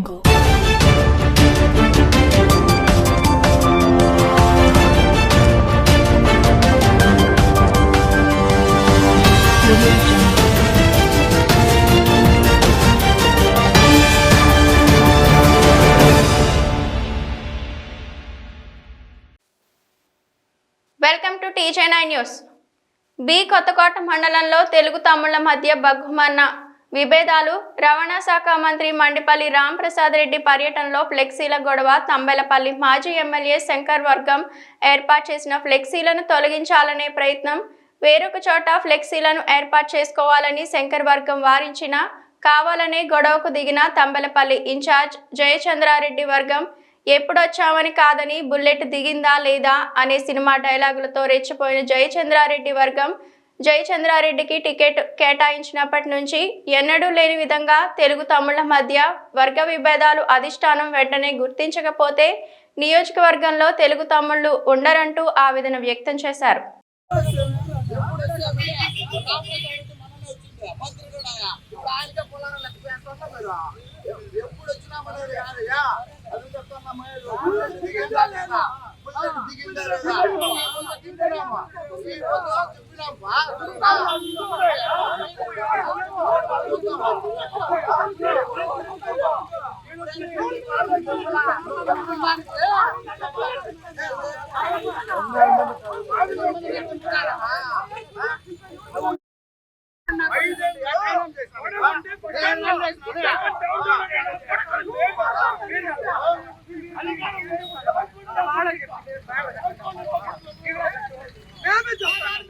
jungle. Welcome to TJ nine news B Kothakota మండలంలో తెలుగు తమ్ముళ్ళ మధ్య బగ్గుమన్న విభేదాలు. రవాణా శాఖ మంత్రి మండిపల్లి రాంప్రసాద్ రెడ్డి పర్యటనలో ఫ్లెక్సీల గొడవ తంబెలపల్లి మాజీ ఎమ్మెల్యే శంకర్ వర్గం ఏర్పాటు చేసిన ఫ్లెక్సీలను తొలగించాలనే ప్రయత్నం వేరొక చోట ఫ్లెక్సీలను ఏర్పాటు చేసుకోవాలని శంకర్ వర్గం వారించిన కావాలనే గొడవకు దిగిన తంబెలపల్లి ఇన్ఛార్జ్ జయచంద్రారెడ్డి వర్గం ఎప్పుడొచ్చామని కాదని బుల్లెట్ దిగిందా లేదా అనే సినిమా డైలాగులతో రెచ్చిపోయిన జయచంద్రారెడ్డి వర్గం జయచంద్రారెడ్డికి టికెట్ కేటాయించినప్పటి నుంచి ఎన్నడూ లేని విధంగా తెలుగు తమ్ముళ్ళ మధ్య వర్గ విభేదాలు అధిష్టానం వెంటనే గుర్తించకపోతే నియోజకవర్గంలో తెలుగు తమ్ముళ్ళు ఉండరంటూ ఆవేదన వ్యక్తం చేశారు. ఎప్పుడు వచ్చినా అది దిగిందా మేమే చెప్తాను